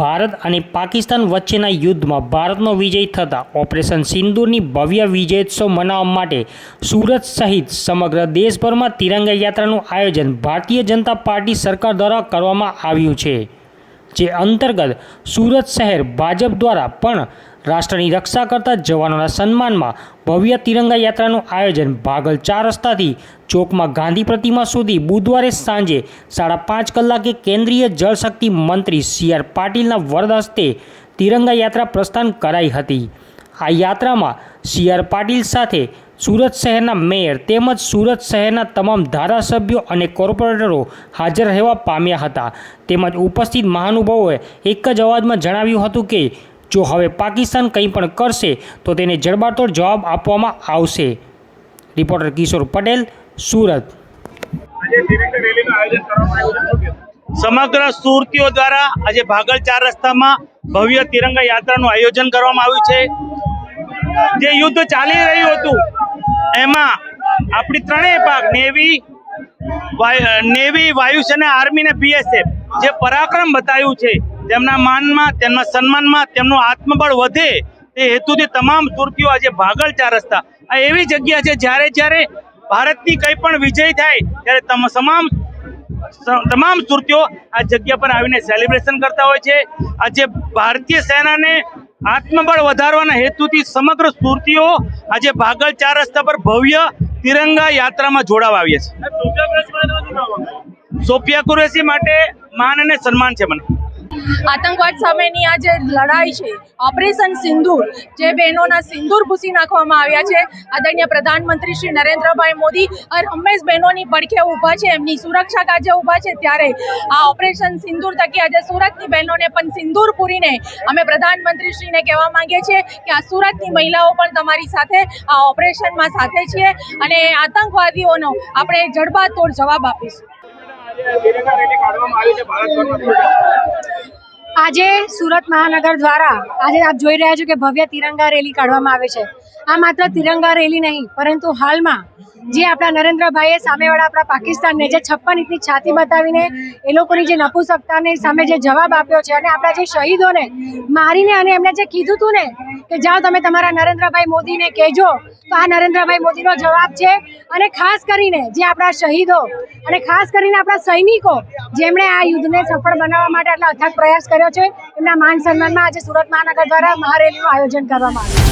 ભારત અને પાકિસ્તાન વચ્ચેના યુદ્ધમાં ભારતનો વિજય થતાં ઓપરેશન સિંદૂરની ભવ્ય વિજયોત્સવ મનાવવા માટે સુરત સહિત સમગ્ર દેશભરમાં તિરંગા યાત્રાનું આયોજન ભારતીય જનતા પાર્ટી સરકાર દ્વારા કરવામાં આવ્યું છે. જે અંતર્ગત સુરત શહેર ભાજપ દ્વારા પણ રાષ્ટ્રની રક્ષા કરતા જવાનોના સન્માનમાં ભવ્ય તિરંગા યાત્રાનું આયોજન ભાગલ ચાર રસ્તાથી ચોકમાં ગાંધી પ્રતિમા સુધી બુધવારે સાંજે સાડા પાંચ કલાકે કેન્દ્રીય જળશક્તિ મંત્રી સી આર પાટીલના વરદ હસ્તે તિરંગા યાત્રા પ્રસ્થાન કરાઈ હતી. આ યાત્રામાં સી આર પાટીલ સાથે સુરત શહેરના મેયર તેમજ સુરત શહેરના તમામ ધારાસભ્યો અને કોર્પોરેટરો હાજર રહેવા પામ્યા હતા. તેમજ ઉપસ્થિત મહાનુભાવોએ એક જ અવાજમાં જણાવ્યું હતું કે, જો હવે પાકિસ્તાન કંઈ પણ કરશે, તો તેને જડબાતોડ જવાબ આપવામાં આવશે. રિપોર્ટર કિશોર પટેલ, સુરત? સમગ્ર સુરતીઓ દ્વારા આજે ભાગલ ચાર રસ્તામાં ભવ્ય તિરંગા યાત્રાનું આયોજન કરવામાં આવ્યું છે. જે યુદ્ધ ચાલી રહ્યું હતું એમાં આપણી ત્રણેય પાક નેવી નેવી વાયુસેના આર્મી ને બીએસએફ જે પરાક્રમ બતાવ્યું છે, તેમના માનમાં, તેમના સન્માનમાં, તેમનું આત્મબળ વધે તે હેતુથી તમામ તુર્કીઓ આજે ભાગલ ચાર રસ્તા. આ એવી જગ્યા છે જ્યારે જ્યારે ભારતની કંઈ પણ વિજય થાય, ત્યારે તમ, તમામ તમામ સુરતીઓ આ જગ્યા પર આવીને સેલિબ્રેશન કરતા હોય છે. આજે ભારતીય સેનાને આત્મબળ વધારવાના હેતુથી સમગ્ર સુરતીઓ આજે ભાગલ ચાર રસ્તા પર ભવ્ય તિરંગા યાત્રામાં જોડાવા આવ્યા? છે સોફિયા કુરેશી માટે માન અને સન્માન છે મને આતંકવાદ સામેની આ જે લડાઈ છે, ઓપરેશન સિંદૂર, જે બહેનોના સિંદૂર ભૂસી નાખવામાં આવ્યા છે, આદરણીય પ્રધાનમંત્રી શ્રી નરેન્દ્રભાઈ મોદી હર હંમેશ બહેનોની પડખે ઊભા છે, એમની સુરક્ષા કાજે ઊભા છે, ત્યારે આ ઓપરેશન સિંદૂર થકી આજે સુરતની બહેનોને પણ સિંદૂર પૂરીને અમે પ્રધાનમંત્રીશ્રીને કહેવા માંગીએ છીએ કે આ સુરતની મહિલાઓ પણ તમારી સાથે આ ઓપરેશનમાં સાથે છીએ અને આતંકવાદીઓનો આપણે જડબાતોડ જવાબ આપીશું. આજે સુરત મહાનગર દ્વારા આજે આપ જોઈ રહ્યા છો કે ભવ્ય તિરંગા રેલી કાઢવામાં આવે છે. આ માત્ર તિરંગા રેલી નહીં, પરંતુ હાલમાં જે આપણા નરેન્દ્રભાઈએ સામેવાળા આપણા પાકિસ્તાનને જે છપ્પન ઇંચની છાતી બતાવીને એ લોકોની જે નપુસકતાની સામે જે જવાબ આપ્યો છે અને આપણા જે શહીદોને મારીને અને એમણે જે કીધું હતું ને કે જાઓ તમે તમારા નરેન્દ્રભાઈ મોદીને કહેજો. તો આ નરેન્દ્રભાઈ મોદીનો જવાબ છે. અને ખાસ કરીને જે આપણા શહીદો અને ખાસ કરીને આપણા સૈનિકો જેમણે આ યુદ્ધને સફળ બનાવવા માટે આટલા અથાગ પ્રયાસ કર્યો છે, એમના માન સન્માનમાં આજે સુરત મહાનગર દ્વારા મહારેલીનું આયોજન કરવામાં આવ્યું